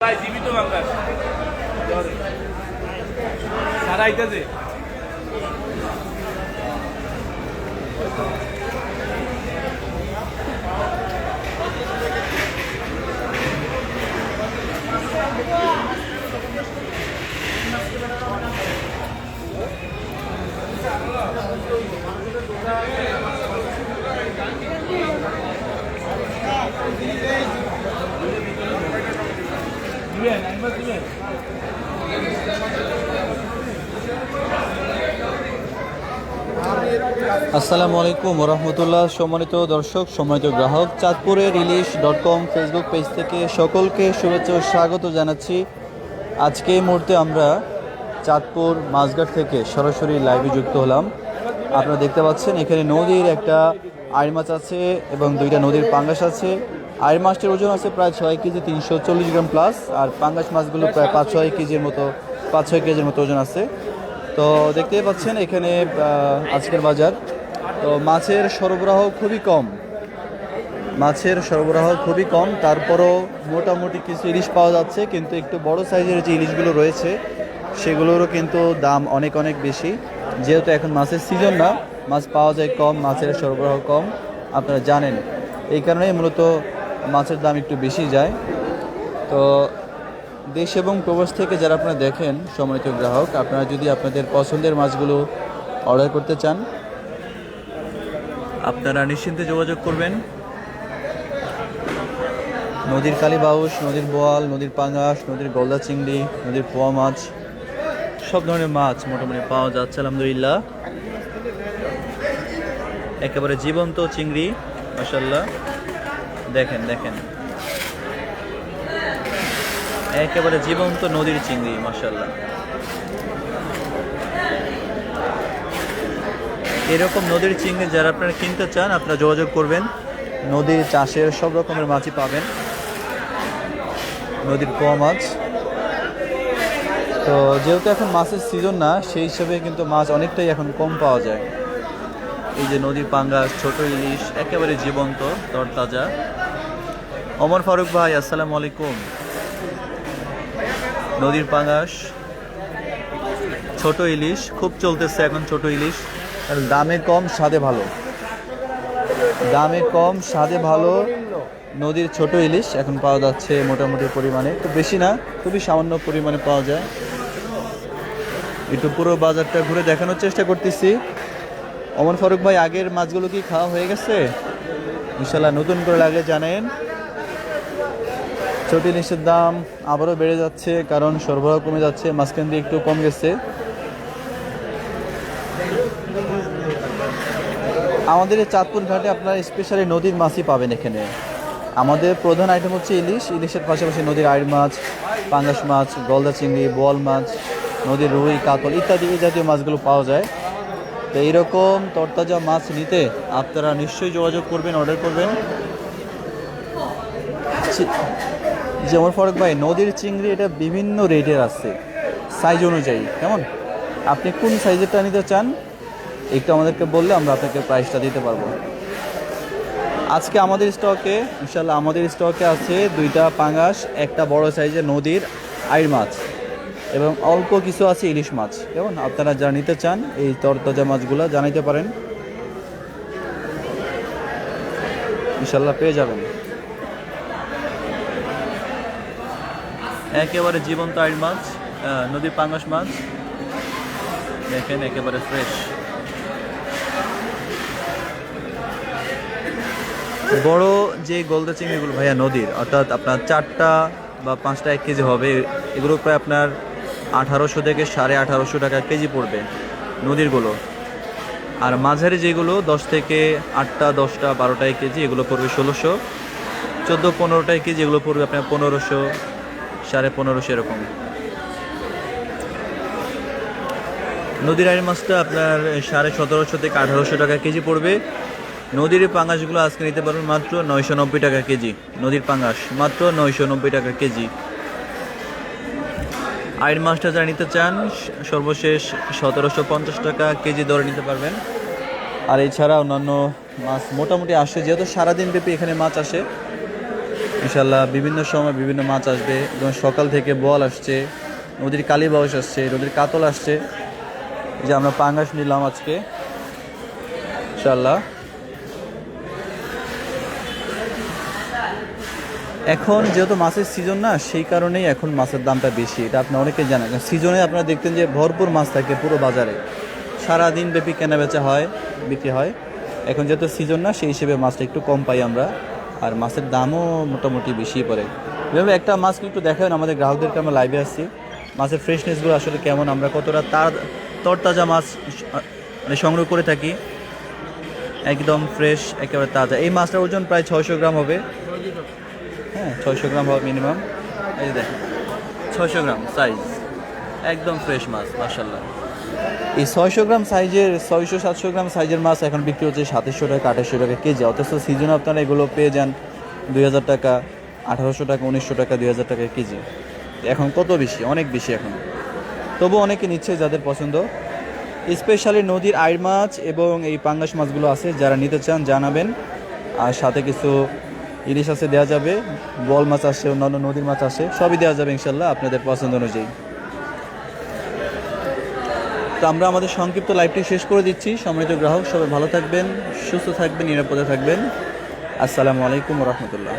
প্রায় জীবিত বাংলার। সারা আইতাছে। আসসালামু আলাইকুম রহমতুল্লাহ সম্মানিত দর্শক, সম্মানিত গ্রাহক চাঁদপুরের ইলিশ ডট কম ফেসবুক পেজ থেকে সকলকে শুভেচ্ছা ও স্বাগত জানাচ্ছি। আজকে এই মুহূর্তে আমরা চাঁদপুর মাছঘাট থেকে সরাসরি লাইভে যুক্ত হলাম। আপনারা দেখতে পাচ্ছেন, এখানে নদীর একটা আইর মাছ আছে এবং দুইটা নদীর পাঙ্গাস আছে। আইর মাছটির ওজন আছে প্রায় ছয় কেজি তিনশো চল্লিশ গ্রাম প্লাস আর পাঙ্গাস মাছগুলো প্রায় পাঁচ ছয় কেজির মতো, পাঁচ ছয় কেজির মতো ওজন আছে। তো দেখতেই পাচ্ছেন এখানে আজকের বাজার। তো মাছের সরবরাহ খুবই কম। মাছের সরবরাহ খুবই কম, তারপরও মোটামুটি কিছু ইলিশ পাওয়া যাচ্ছে, কিন্তু একটু বড় সাইজের যে ইলিশগুলো রয়েছে, সেগুলোরও কিন্তু দাম অনেক অনেক বেশি। যেহেতু এখন মাছের সিজন না, মাছ পাওয়া যায় কম, মাছের সরবরাহ কম, আপনারা জানেন। এই কারণেই মূলত মাছের দাম একটু বেশি যায়। তো দেশ এবং প্রবাস থেকে যারা আপনারা দেখেন, সম্মানিত গ্রাহক, আপনারা যদি আপনাদের পছন্দের মাছগুলো অর্ডার করতে চান, আপনারা নিশ্চিন্তে যোগাযোগ করবেন। নদীর কালীবাউস নদীর বোয়াল, নদীর পাঙ্গাস, নদীর গলদা চিংড়ি, নদীর পোয়া মাছ, সব ধরনের মাছ মোটামুটি পাওয়া যাচ্ছে, আলহামদুলিল্লাহ। একেবারে জীবন্ত চিংড়ি মাসাল্লাহ দেখেন দেখেন। একেবারে জীবন্ত নদীর চিংড়ি মাসাল্লাহ এরকম নদীর চিংড়ি যারা আপনারা কিনতে চান, আপনারা যোগাযোগ করবেন। নদীর চাষের সব রকমের মাছই পাবেন। নদীর পোয়া মাছ। তো যেহেতু এখন মাছের সিজন না, সেই হিসেবে কিন্তু মাছ অনেকটাই এখন কম পাওয়া যায়। এই যে নদীর পাঙ্গাস, ছোট ইলিশ, একেবারে জীবন্ত, তরতাজা। অমর ফারুক ভাই আসসালামু আলাইকুম। নদীর পাঙ্গাস ছোট ইলিশ খুব চলতেছে এখন ছোট ইলিশ। দামে কম স্বাদে ভালো। দামে কম স্বাদে ভালো। নদীর ছোট ইলিশ এখন পাওয়া যাচ্ছে মোটামুটি পরিমাণে। তো বেশি না খুবই সামান্য পরিমাণে পাওয়া যায়। একটু পুরো বাজারটা ঘুরে দেখানোর চেষ্টা করতেছি। অমর ফারুক ভাই আগের মাছগুলো কি খাওয়া হয়ে গেছে? ইনশাল্লাহ নতুন করে লাগলে জানেন ছোট ইলিশের দাম আবারও বেড়ে যাচ্ছে, কারণ সরবরাহ কমে যাচ্ছে, মাঝখান দিয়ে একটু কম গেছে। আমাদের এই চাঁদপুর ঘাটে আপনারা স্পেশালি নদীর মাছই পাবেন এখানে। আমাদের প্রধান আইটেম হচ্ছে ইলিশ। ইলিশের পাশাপাশি নদীর আইড় মাছ, পাঙ্গাস মাছ, গলদা চিংড়ি, বোয়াল মাছ, নদীর রুই, কাতল ইত্যাদি এই জাতীয় মাছগুলো পাওয়া যায়। তো এইরকম তরতাজা মাছ নিতে আপনারা নিশ্চয়ই যোগাযোগ করবেন অর্ডার করবেন। যেমন ফরক ভাই, নদীর চিংড়ি এটা বিভিন্ন রেটের আছে সাইজ অনুযায়ী, কেমন? আপনি কোন সাইজেরটা নিতে চান, একটু আমাদেরকে বললে আমরা আপনাকে প্রাইসটা দিতে পারব। আজকে আমাদের স্টকে ইনশাল্লাহ আমাদের স্টকে আছে দুইটা পাঙ্গাস একটা বড় সাইজের নদীর আইর মাছ এবং অল্প কিছু আছে ইলিশ মাছ, কেমন? আপনারা যা নিতে চান, এই তরতাজা মাছগুলো জানাইতে পারেন। ইনশাল্লাহ পেয়ে যাবেন। একেবারে জীবন্ত আইড় মাছ নদীর পাঙ্গাস মাছ। দেখেন একেবারে ফ্রেশ বড় যে গলদা চিংড়িগুলো ভাইয়া নদীর, অর্থাৎ আপনার চারটা বা পাঁচটা এক কেজি হবে, এগুলো প্রায় আপনার আঠারোশো থেকে সাড়ে আঠারোশো টাকা কেজি পড়বে নদীরগুলো। আর মাঝারি যেগুলো, দশ থেকে আটটা, দশটা বারোটা এক কেজি, এগুলো পড়বে ষোলোশো। চোদ্দ পনেরোটা এক কেজি, এগুলো পড়বে আপনার পনেরোশো সাড়ে পনেরোশো এরকম নদীর আইড় মাছটা আপনার সাড়ে সতেরোশো থেকে আঠারোশো টাকা কেজি পড়বে। নদীর পাঙ্গাসগুলো আজকে নিতে পারবেন মাত্র নয়শো নব্বই টাকা কেজি। নদীর পাঙ্গাস, মাত্র নয়শো নব্বই টাকা কেজি। আইড় মাছটা যারা নিতে চান, সর্বশেষ সতেরোশো পঞ্চাশ টাকা কেজি দরে নিতে পারবেন। আর এছাড়া অন্যান্য মাছ মোটামুটি আসে, যেহেতু সারাদিন ব্যাপী এখানে মাছ আসে ইনশাল্লাহ বিভিন্ন সময় বিভিন্ন মাছ আসবে যেমন সকাল থেকে বল আসছে, নদীর কালী কালীবাউস আসছে, নদীর কাতল আসছে। যে আমরা পাঙ্গাস নিলাম আজকে ইনশাল্লাহ এখন যেহেতু মাছের সিজন না, সেই কারণেই এখন মাছের দামটা বেশি, এটা আপনি অনেকে জানেন। সিজনে আপনারা দেখতেন যে ভরপুর মাছ থাকে পুরো বাজারে। সারা দিন ব্যাপী কেনা বেচা হয়, বিক্রি হয়। এখন যেহেতু সিজন না, সেই হিসেবে মাছটা একটু কম পাই আমরা। আর মাছের দামও মোটামুটি বেশি পড়ে। এভাবে একটা মাছকে একটু দেখেন আমাদের গ্রাহকদেরকে আমরা লাইভে আসছি। মাছের ফ্রেশনেসগুলো আসলে কেমন, আমরা কতটা তার, তরতাজা মাছ মানে সংগ্রহ করে থাকি। একদম ফ্রেশ একেবারে তাজা। এই মাছটার ওজন প্রায় ছয়শো গ্রাম হবে। হ্যাঁ ছয়শো গ্রাম হবে মিনিমাম এই দেখেন, ছয়শো গ্রাম সাইজ একদম ফ্রেশ মাছ মার্শাল্লাহ এই ছয়শো গ্রাম সাইজের, ছয়শো সাতশো গ্রাম সাইজের মাছ এখন বিক্রি হচ্ছে সাতাশশো টাকা, আঠাশশো টাকা কেজি। অথচ সিজনে আপনারা এগুলো পেয়ে যান দুই হাজার টাকা, আঠারোশো টাকা, উনিশশো টাকা, দুই হাজার টাকা কেজি। এখন কত বেশি? অনেক বেশি এখন। তবু অনেকে নিচ্ছে যাদের পছন্দ। স্পেশালি নদীর আইর মাছ এবং এই পাঙ্গাস মাছগুলো আছে, যারা নিতে চান জানাবেন। আর সাথে কিছু ইলিশ আছে দেওয়া যাবে, বল মাছ আসে, অন্যান্য নদীর মাছ আসে, সবই দেওয়া যাবে ইনশাল্লাহ আপনাদের পছন্দ অনুযায়ী। তো আমরা আমাদের সংক্ষিপ্ত লাইভটি শেষ করে দিচ্ছি। সম্মানিত গ্রাহক, সবাই ভালো থাকবেন, সুস্থ থাকবেন, নিরাপদে থাকবেন। আসসালামু আলাইকুম রহমতুল্লাহ।